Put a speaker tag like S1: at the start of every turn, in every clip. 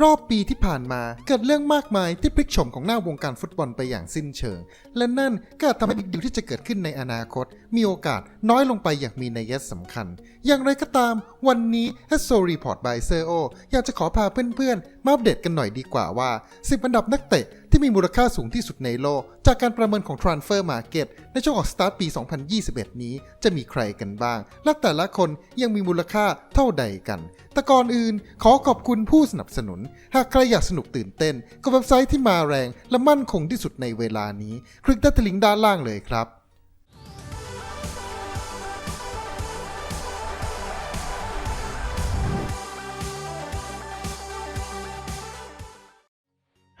S1: รอบปีที่ผ่านมาเกิดเรื่องมากมายที่พลิกโฉมของหน้าวงการฟุตบอลไปอย่างสิ้นเชิง และนั่นก็อาจทำให้บิ๊กดิวที่จะเกิดขึ้นในอนาคต มีโอกาสน้อยลงไปอย่างมีนัยสำคัญ อย่างไรก็ตาม วันนี้ h e s o Report by s e o อยากจะขอพาเพื่อนๆ มาอัปเดตกันหน่อยดีกว่าว่า 10 อันดับนักเตะ ที่มีมูลค่าสูงที่สุดในโลก จากการประเมินของ Transfer Market ในช่วงออกสตาร์ทปี 2021 นี้จะมีใครกันบ้าง และแต่ละคนยังมีมูลค่าเท่าใดกัน แต่ก่อนอื่นขอขอบคุณผู้สนับสนุน หากใครอยากสนุกตื่นเต้น กับเว็บไซต์ที่มาแรง และมั่นคงที่สุดในเวลานี้ คลิกที่ลิงก์ด้านล่างเลยครับ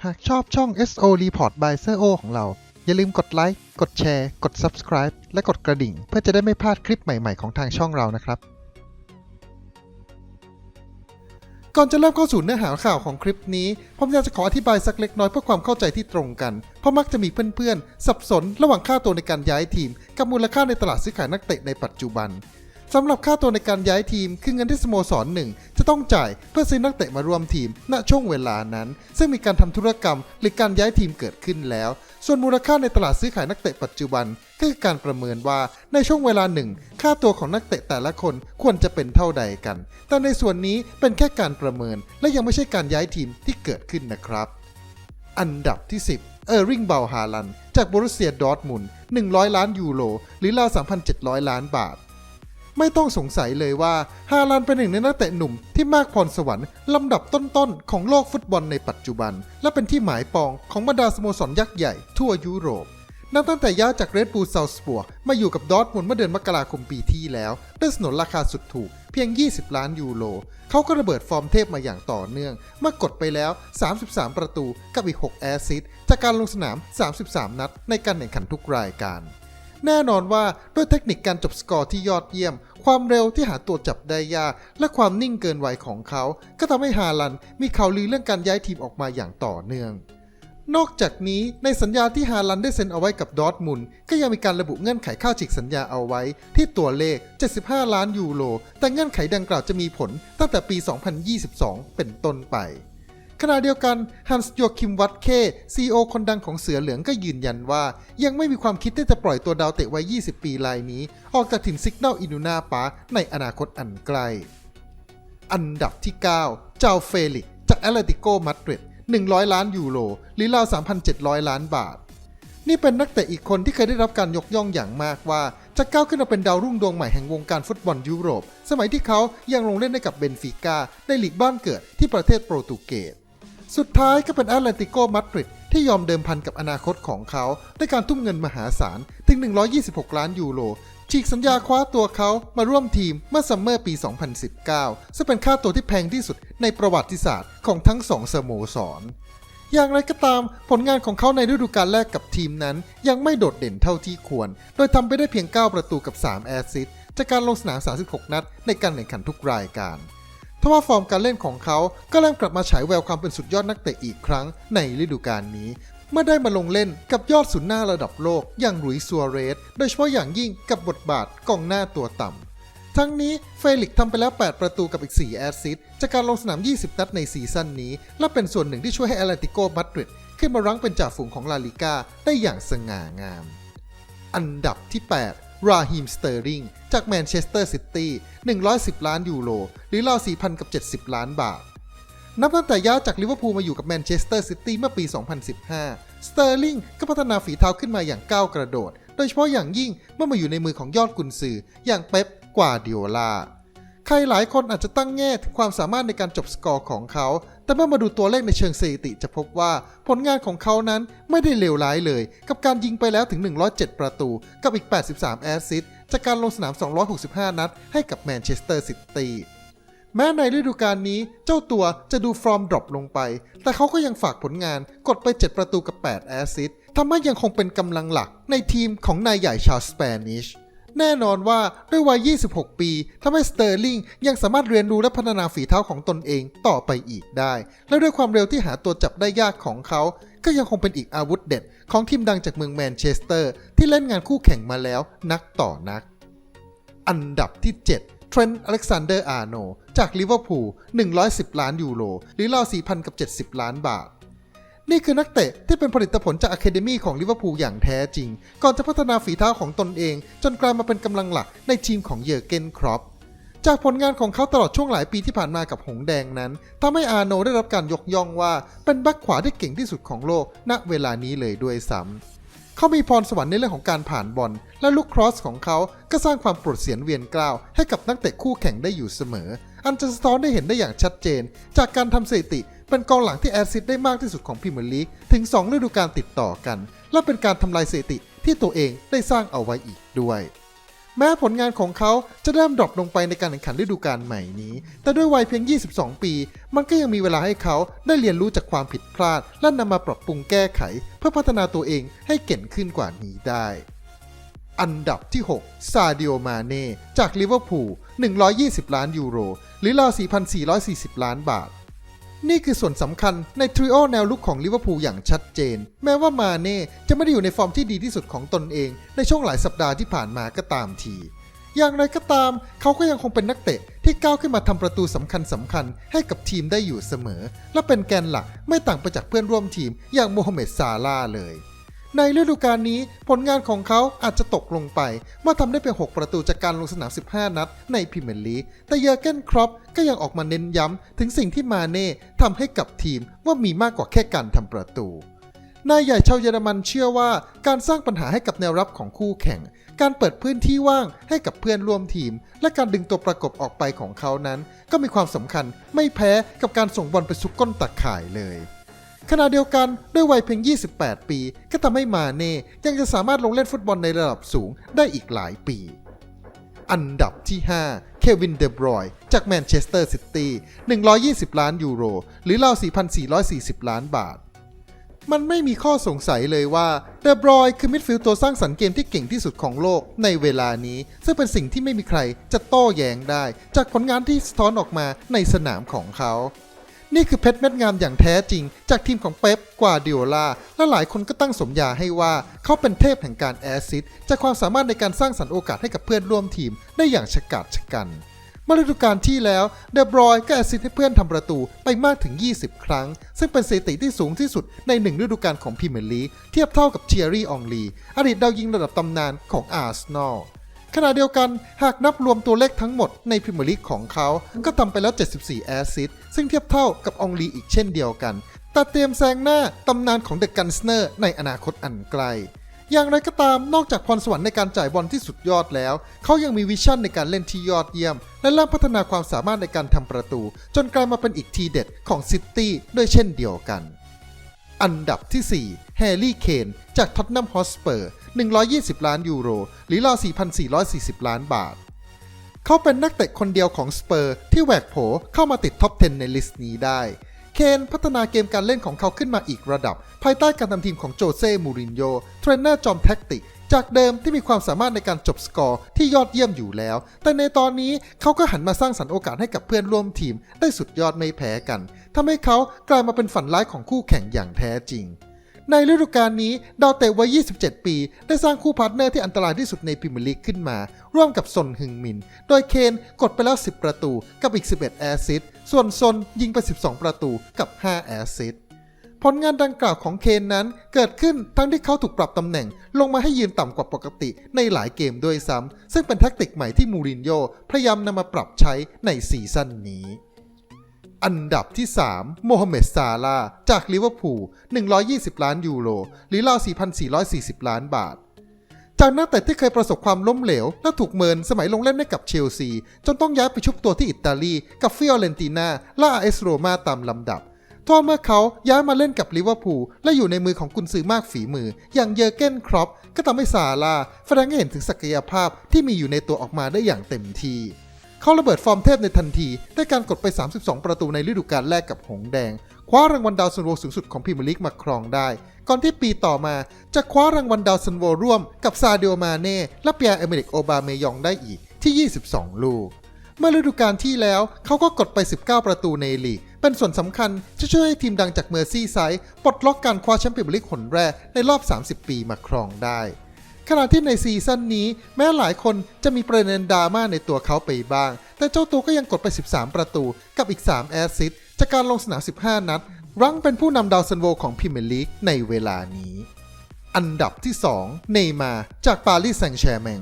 S1: หากชอบช่อง SO Report by SEO ของเรา อย่าลืมกดไลค์ กดแชร์ กด Subscribe และกดกระดิ่ง เพื่อจะได้ไม่พลาดคลิปใหม่ ๆ ของทางช่องเรานะครับ ก่อนจะเริ่มเข้าสู่เนื้อหาข่าวของคลิปนี้ ผมอยากจะขออธิบายสักเล็กน้อยเพื่อความเข้าใจที่ตรงกัน เพราะมักจะมีเพื่อนๆ สับสนระหว่างค่าตัวในการย้ายทีม กับมูลค่าในตลาดซื้อขายนักเตะในปัจจุบัน สำหรับค่าตัวในการย้ายทีม คือเงินที่สโมสรหนึ่งจะต้องจ่ายเพื่อซื้อนักเตะมาร่วมทีม ณช่วงเวลานั้น ซึ่งมีการทำธุรกรรม หรือการย้ายทีมเกิดขึ้นแล้ว ส่วนมูลค่าในตลาดซื้อขายนักเตะปัจจุบัน ก็คือการประเมินว่าในช่วงเวลาหนึ่งค่าตัวของนักเตะแต่ละคนควรจะเป็นเท่าใดกัน แต่ในส่วนนี้เป็นแค่การประเมิน และยังไม่ใช่การย้ายทีมที่เกิดขึ้นนะครับ อันดับที่ 10เออร์ริงเบลฮาลัน จากบรุสเซียดอร์ทมุน100 ล้านยูโร หรือราว 3,700 ล้านบาท ไม่ต้องสงสัยเลยว่าฮาลันเป็นหนึ่งในนักเตะหนุ่มที่มากพรสวรรค์ลำดับต้นๆ ของโลกฟุตบอลในปัจจุบัน และเป็นที่หมายปองของบรรดาสโมสรยักษ์ใหญ่ทั่วยุโรป นับตั้งแต่ย้ายจากเรดบูลซา l สปัวมาอยู่กับดอทมุนเมื่อเดือนมกราคมปีที่แล้วด้วยสนนราคาสุดถูกเพียง 20 ล้านยูโร เขาก็ระเบิดฟอร์มเทพมาอย่างต่อเนื่อง เมื่อกดไปแล้ว 33 ประตูกับอีก 6 แอสซิสต์จากการลงสนาม 33 นัดในการแข่งขันทุกรายการ แน่นอนว่าด้วยเทคนิคการจบสกอร์ที่ยอดเยี่ยม ความเร็วที่หาตัวจับได้ยาก และความนิ่งเกินวัยของเขา ก็ทำให้ฮาลันมีข่าวลือเรื่องการย้ายทีมออกมาอย่างต่อเนื่อง นอกจากนี้ในสัญญาที่ฮาลันได้เซ็นเอาไว้กับดอทมุนก็ยังมีการระบุเงื่อนไขค่าฉีกสัญญาเอาไว้ ที่ตัวเลข 75 ล้านยูโร แต่เงื่อนไขดังกล่าวจะมีผลตั้งแต่ปี 2022 เป็นต้นไป ขณะเดียวกันฮันส์โยคิมวัตเคซีอคนดังของเสือเหลืองก็ยืนยันว่า ยังไม่มีความคิดที่จะปล่อยตัวดาวเตะวัย 20 ปีรายนี้ ออกจากถิ่นซิกเนลอินูนาปาในอนาคตอันใกล อันดับที่ 9 เจ้าเฟลิกจากแอตเลติโกมาดริด100 ล้านยูโรหรือราว3,700 ล้านบาท นี่เป็นนักเตะอีกคนที่เคยได้รับการยกย่องอย่างมากว่าจะก้าวขึ้นมาเป็นดาวรุ่งดวงใหม่แห่งวงการฟุตบอลยุโรป สมัยที่เขายังลงเล่นให้กับเบนฟิก้าในลีกบ้านเกิดที่ประเทศโปรตุเกส สุดท้ายก็เป็นแอตเลติโกมาดริดที่ยอมเดิมพันกับอนาคตของเขาด้วยการทุ่มเงินมหาศาล ถึง 126 ล้านยูโรฉีกสัญญาคว้าตัวเขามาร่วมทีมเมื่อซัมเมอร์ปี 2019 ซึ่งเป็นค่าตัวที่แพงที่สุดในประวัติศาสตร์ของทั้งสองสโมสร อย่างไรก็ตามผลงานของเขาในฤดูกาลแรกกับทีมนั้น ยังไม่โดดเด่นเท่าที่ควร โดยทำไปได้เพียง 9 ประตูกับ 3 แอสซิสต์จากการลงสนาม 36 นัดในการแข่งขันทุกรายการ ทว่าฟอร์มการเล่นของเขาก็เริ่มกลับมาฉายแววความเป็นสุดยอดนักเตะอีกครั้งในฤดูกาลนี้ เมื่อได้มาลงเล่นกับยอดศูนย์หน้าระดับโลก อย่างหลุยส์ซัวเรส โดยเฉพาะอย่างยิ่งกับบทบาทกองหน้าตัวต่ำทั้งนี้เฟลิกทำไปแล้ว 8 ประตูกับอีก 4 แอสซิสต์จากการลงสนาม 20 นัดในซีซั่นนี้ และเป็นส่วนหนึ่งที่ช่วยให้แอตเลติโกมาดริดขึ้นมารั้งเป็นจ่าฝูงของลาลิกาได้อย่างสง่างาม อันดับที่ 8 ราฮิมสเตอร์ลิงจากแมนเชสเตอร์ซิตี้ 110 ล้านยูโร หรือราว4,000กับ 70 ล้านบาท นับตั้งแต่ย้ายจากลิเวอร์พูลมาอยู่กับแมนเชสเตอร์ซิตี้เมื่อปี 2015 สเตอร์ลิงก็พัฒนาฝีเท้าขึ้นมาอย่างก้าวกระโดด โดยเฉพาะอย่างยิ่งเมื่อมาอยู่ในมือของยอดกุนซืออย่างเป๊ปกวาดิโอลา ใครหลายคนอาจจะตั้งแง่ถึงความสามารถในการจบสกอร์ของเขา แต่เมื่อมาดูตัวเลขในเชิงสถิติจะพบว่าผลงานของเขานั้นไม่ได้เลวร้ายเลย กับการยิงไปแล้วถึง 107 ประตู กับอีก 83 แอสซิสต์จากการลงสนาม 265 นัด ให้กับแมนเชสเตอร์ซิตี้แม้ในฤดูกาลนี้เจ้าตัวจะดูฟอร์มดรอปลงไป แต่เขาก็ยังฝากผลงานกดไป 7 ประตูกับ 8 แอสซิสต์ทำให้ยังคงเป็นกำลังหลักในทีมของนายใหญ่ชาวสเปนิช แน่นอนว่าด้วยวัย 26 ปีทำให้สเตอร์ลิงยังสามารถเรียนรู้และพัฒนาฝีเท้าของตนเองต่อไปอีกได้ และด้วยความเร็วที่หาตัวจับได้ยากของเขา ก็ยังคงเป็นอีกอาวุธเด็ด ของทีมดังจากเมืองแมนเชสเตอร์ ที่เล่นงานคู่แข่งมาแล้วนักต่อนัก อันดับที่ 7 เทรนต์อเล็กซานเดอร์อาร์โน จากลิเวอร์พูล 110 ล้านยูโร หรือราว4,000กับ70 ล้านบาท นี่คือนักเตะที่เป็นผลิตผลจากอะคาเดมีของลิเวอร์พูลอย่างแท้จริง ก่อนจะพัฒนาฝีเท้าของตนเอง จนกลายมาเป็นกำลังหลักในทีมของเยอร์เกนครอปจากผลงานของเขาตลอดช่วงหลายปีที่ผ่านมากับหงแดงนั้นทำให้อาโนได้รับการยกย่องว่าเป็นแบ็คขวาที่เก่งที่สุดของโลก ณ เวลานี้เลยด้วยซ้ำเขามีพรสวรรค์ในเรื่องของการผ่านบอล และลูกครอสของเขาก็สร้างความปรดเสียนเวียนกล้าว ให้กับนักเตะคู่แข่งได้อยู่เสมอ อันจะสะท้อนได้เห็นได้อย่างชัดเจน จากการทำสถิติ เป็นกองหลังที่แอสซิสต์ได้มากที่สุดของพรีเมียร์ลีกถึง 2 ฤดูกาลติดต่อกัน และเป็นการทำลายสถิติที่ตัวเองได้สร้างเอาไว้อีกด้วย แม้ผลงานของเขาจะเริ่มดรอปลงไปในการแข่งขันฤดูกาลใหม่นี้ แต่ด้วยวัยเพียง 22 ปี มันก็ยังมีเวลาให้เขาได้เรียนรู้จากความผิดพลาด และนำมาปรับปรุงแก้ไข เพื่อพัฒนาตัวเองให้เก่งขึ้นกว่านี้ได้อันดับที่ 6 ซาดิโอ มาเน่ จากลิเวอร์พูล 120 ล้านยูโร หรือราว4,440 ล้านบาท นี่คือส่วนสำคัญในทริโอแนวลุกของลิเวอร์พูลอย่างชัดเจน แม้ว่ามาเน่จะไม่ได้อยู่ในฟอร์มที่ดีที่สุดของตนเอง ในช่วงหลายสัปดาห์ที่ผ่านมาก็ตามที อย่างไรก็ตาม เขาก็ยังคงเป็นนักเตะที่ก้าวขึ้นมาทำประตูสำคัญสำคัญๆให้กับทีมได้อยู่เสมอ และเป็นแกนหลักไม่ต่างไปจากเพื่อนร่วมทีมอย่างโมฮัมเหม็ดซาลาเลย ในฤดูกาลนี้ผลงานของเขาอาจจะตกลงไป เมื่อทำได้เพียง 6 ประตูจากการลงสนาม 15 นัดในพรีเมียร์ลีก แต่เยอร์เกนครอปก็ยังออกมาเน้นย้ำถึงสิ่งที่มาเน่ทำให้กับทีมว่ามีมากกว่าแค่การทำประตูนายใหญ่ชาวเยอรมันเชื่อว่าการสร้างปัญหาให้กับแนวรับของคู่แข่ง การเปิดพื้นที่ว่างให้กับเพื่อนร่วมทีม และการดึงตัวประกบออกไปของเขานั้น ก็มีความสำคัญไม่แพ้กับการส่งบอลไปซุกก้นตักข่ายเลย ขณะเดียวกันด้วยวัยเพียง 28 ปี ก็ทำให้มาเน่ยังจะสามารถลงเล่นฟุตบอลในระดับสูงได้อีกหลายปี อันดับที่ 5 เควิน เดบรอยจากแมนเชสเตอร์ซิตี้ 120 ล้านยูโร หรือราว4,440 ล้านบาท มันไม่มีข้อสงสัยเลยว่า เดบรอยคือมิดฟิลด์ตัวสร้างสรรค์เกมที่เก่งที่สุดของโลกในเวลานี้ ซึ่งเป็นสิ่งที่ไม่มีใครจะโต้แย้งได้ จากผลงานที่สะท้อนออกมาในสนามของเขา นี่คือเพชรเม็ดงามอย่างแท้จริง จากทีมของเป๊ปกวาดิโอลา และหลายคนก็ตั้งสมญาให้ว่าเขาเป็นเทพแห่งการแอสซิสต์จากความสามารถในการสร้างสรรค์โอกาสให้กับเพื่อนร่วมทีมได้อย่างฉกาจฉกันเมื่อฤดูกาลที่แล้วเดบรอยก็แอสซิสต์ให้เพื่อนทำประตูไปมากถึง 20 ครั้ง ซึ่งเป็นสถิติที่สูงที่สุดในหนึ่งฤดูกาลของพรีเมียร์ลีกเทียบเท่ากับเทียรี่อองลีอดีตดาวยิงระดับตำนานของอาร์เซนอล ขณะเดียวกันหากนับรวมตัวเลขทั้งหมดในพรีเมียร์ลีกของเขา ก็ทำไปแล้ว 74 แอสซิสต์ซึ่งเทียบเท่ากับอองลีอีกเช่นเดียวกัน แต่เตรียมแซงหน้าตำนานของเดอะกันสเนอร์ในอนาคตอันไกล อย่างไรก็ตามนอกจากพรสวรรค์ในการจ่ายบอลที่สุดยอดแล้ว เขายังมีวิชั่นในการเล่นที่ยอดเยี่ยม และเริ่มพัฒนาความสามารถในการทำประตู จนกลายมาเป็นอีกทีเด็ดของซิตี้ด้วยเช่นเดียวกัน อันดับที่ 4 แฮร์รี่ เคน จากท็อตแนมฮอสเปอร์ 120 ล้านยูโร หรือราว 4,440 ล้านบาท เขาเป็นนักเตะคนเดียวของสเปอร์ที่แหวกโผเข้ามาติดท็อป 10 ในลิสต์นี้ได้ เคนพัฒนาเกมการเล่นของเขาขึ้นมาอีกระดับ ภายใต้การนำทีมของโจเซ่ มูรินโญ่เทรนเนอร์จอมแท็กติก จากเดิมที่มีความสามารถในการจบสกอร์ที่ยอดเยี่ยมอยู่แล้ว แต่ในตอนนี้เขาก็หันมาสร้างสรรค์โอกาสให้กับเพื่อนร่วมทีม ได้สุดยอดไม่แพ้กันทำให้เขากลายมาเป็นฝันร้ายของคู่แข่งอย่างแท้จริง ในฤดูกาลนี้ดาวเตะวัย 27 ปี ได้สร้างคู่พาร์ทเนอร์ที่อันตรายที่สุดในพรีเมียร์ลีกขึ้นมา ร่วมกับซนฮึงมิน โดยเคนกดไปแล้ว 10 ประตูกับอีก 11 แอสซิสต์ส่วนซนยิงไป 12 ประตูกับ 5 แอสซิสต์ผลงานดังกล่าวของเคนนั้นเกิดขึ้นทั้งที่เขาถูกปรับตำแหน่ง ลงมาให้ยืนต่ำกว่าปกติในหลายเกมด้วยซ้ำซึ่งเป็นแทคติกใหม่ที่มูรินโญ่พยายามนำมาปรับใช้ในซีซั่นนี้ อันดับที่ 3 โมฮัมเหม็ดซาลา จากลิเวอร์พูล 120 ล้านยูโร หรือราว 4,440 ล้านบาท จากนักเตะที่เคยประสบความล้มเหลว และถูกเมินสมัยลงเล่นให้กับเชลซี จนต้องย้ายไปชุบตัวที่อิตาลี กับฟิออเรนตินาและอาเอสโรมาตามลำดับทว่าเมื่อเขาย้ายมาเล่นกับลิเวอร์พูลและอยู่ในมือของกุนซือมากฝีมือ อย่างเยอร์เกนครอปก็ทำให้ซาลาแสดงให้เห็นถึงศักยภาพที่มีอยู่ในตัวออกมาได้อย่างเต็มที่ เขาระเบิดฟอร์มเทพในทันทีด้วยการกดไป 32 ประตูในฤดูกาลแรกกับหงแดง คว้ารางวัลดาวซันโวสูงสุดของพรีเมียร์ลีกมาครองได้ ก่อนที่ปีต่อมาจะคว้ารางวัลดาวซันโวร่วมกับซาเด o มาเน่และเปียร์เอเมริกโอบาเมยองได้อีกที่ 22 ลูก เมื่อฤดูกาลที่แล้วเขาก็กดไป 19 ประตูในลีก เป็นส่วนสำคัญที่ช่วยให้ทีมดังจากเมอร์ซี่ไซด์ปลดล็อกการคว้าแชมป์พรีเมียร์ลีกหนแรกในรอบ 30 ปีมาครองได้ ขณะที่ในซีซั่นนี้แม้หลายคนจะมีประเด็นดราม่าในตัวเขาไปบ้าง แต่เจ้าตัวก็ยังกดไป 13 ประตูกับอีก 3 แอสซิสจากการลงสนาม 15 นัด รั้งเป็นผู้นำดาวซันโวของพรีเมียร์ลีกในเวลานี้ อันดับที่ 2 เนย์มาจากปารีสแซงต์แชร์แมง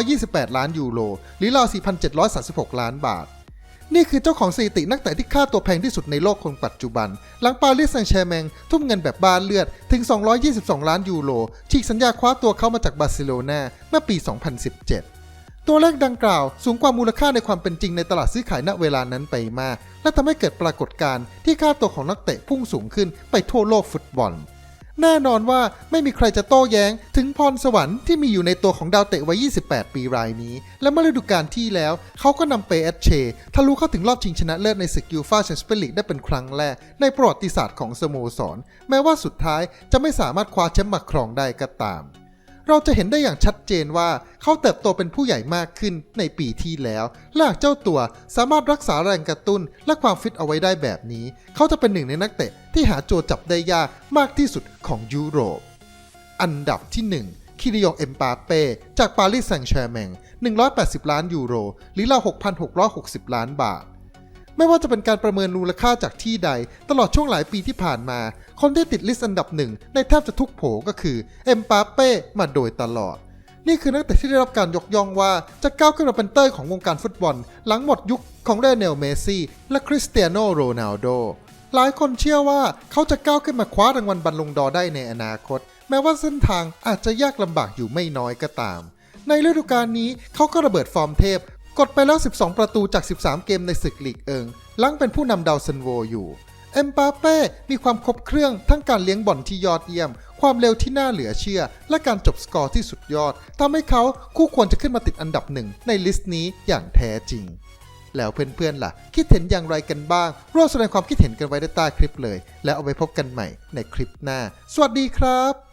S1: 128 ล้านยูโรหรือราว 4,736 ล้านบาท นี่คือเจ้าของสถิตินักเตะที่ค่าตัวแพงที่สุดในโลกคนปัจจุบัน หลังปารีสแซงต์แชร์แมง ทุ่มเงินแบบบานเลือด ถึง 222 ล้านยูโรฉีกสัญญาคว้าตัวเขามาจากบาร์เซโลนาเมื่อปี 2017 ตัวเลขดังกล่าวสูงกว่ามูลค่าในความเป็นจริงในตลาดซื้อขายณเวลานั้นไปมาก และทำให้เกิดปรากฏการณ์ที่ค่าตัวของนักเตะพุ่งสูงขึ้นไปทั่วโลกฟุตบอล แน่นอนว่าไม่มีใครจะโต้แย้ง ถึงพรสวรรค์ที่มีอยู่ในตัวของดาวเตะวัย 28 ปีรายนี้ และเมื่อฤดูกาลที่แล้ว เขาก็นำเปเอชเชทะลุเข้าถึงรอบชิงชนะเลิศในศึกยูฟ่าแชมเปี้ยนลีกได้เป็นครั้งแรก ในประวัติศาสตร์ของสโมสร แม้ว่าสุดท้ายจะไม่สามารถคว้าแชมป์มาครองได้ก็ตาม เราจะเห็นได้อย่างชัดเจนว่าเขาเติบโตเป็นผู้ใหญ่มากขึ้นในปีที่แล้ว และหากเจ้าตัวสามารถรักษาแรงกระตุ้นและความฟิตเอาไว้ได้แบบนี้ เขาจะเป็นหนึ่งในนักเตะที่หาโจจับได้ยากมากที่สุดของยุโรป อันดับที่ 1 คิริยองเอ็มปาเป้ จากปารีสแซงต์แชร์แมง 180 ล้านยูโร หรือราว6,660 ล้านบาท ไม่ว่าจะเป็นการประเมินมูลค่าจากที่ใด ตลอดช่วงหลายปีที่ผ่านมา คนที่ติดลิสต์อันดับหนึ่งในแทบจะทุกโผก็คือเอ็มปาเป้มาโดยตลอด นี่คือนักเตะที่ได้รับการยกย่องว่าจะก้าวขึ้นมาเป็นเตอร์ของวงการฟุตบอล หลังหมดยุคของเรเนลเมซี่และคริสเตียโนโรนัลโดหลายคนเชื่อว่าเขาจะก้าวขึ้นมาคว้ารางวัลบัลลงดอได้ในอนาคต แม้ว่าเส้นทางอาจจะยากลำบากอยู่ไม่น้อยก็ตาม ในฤดูกาลนี้เขาก็ระเบิดฟอร์มเทพ กดไปแล้ว 12 ประตูจาก 13 เกมในศึกลีกเอิงลังเป็นผู้นำดาวซันโวอยู่เอ็มปาเป้มีความครบเครื่องทั้งการเลี้ยงบอลที่ยอดเยี่ยม ความเร็วที่น่าเหลือเชื่อ และการจบสกอร์ที่สุดยอดทำให้เขาคู่ควรจะขึ้นมาติดอันดับหนึ่งในลิสต์นี้อย่างแท้จริง แล้วเพื่อนๆล่ะ คิดเห็นอย่างไรกันบ้างร่วมแสดงความคิดเห็นกันไว้ใต้ใต้คลิปเลย แล้วเอาไว้พบกันใหม่ในคลิปหน้า สวัสดีครับ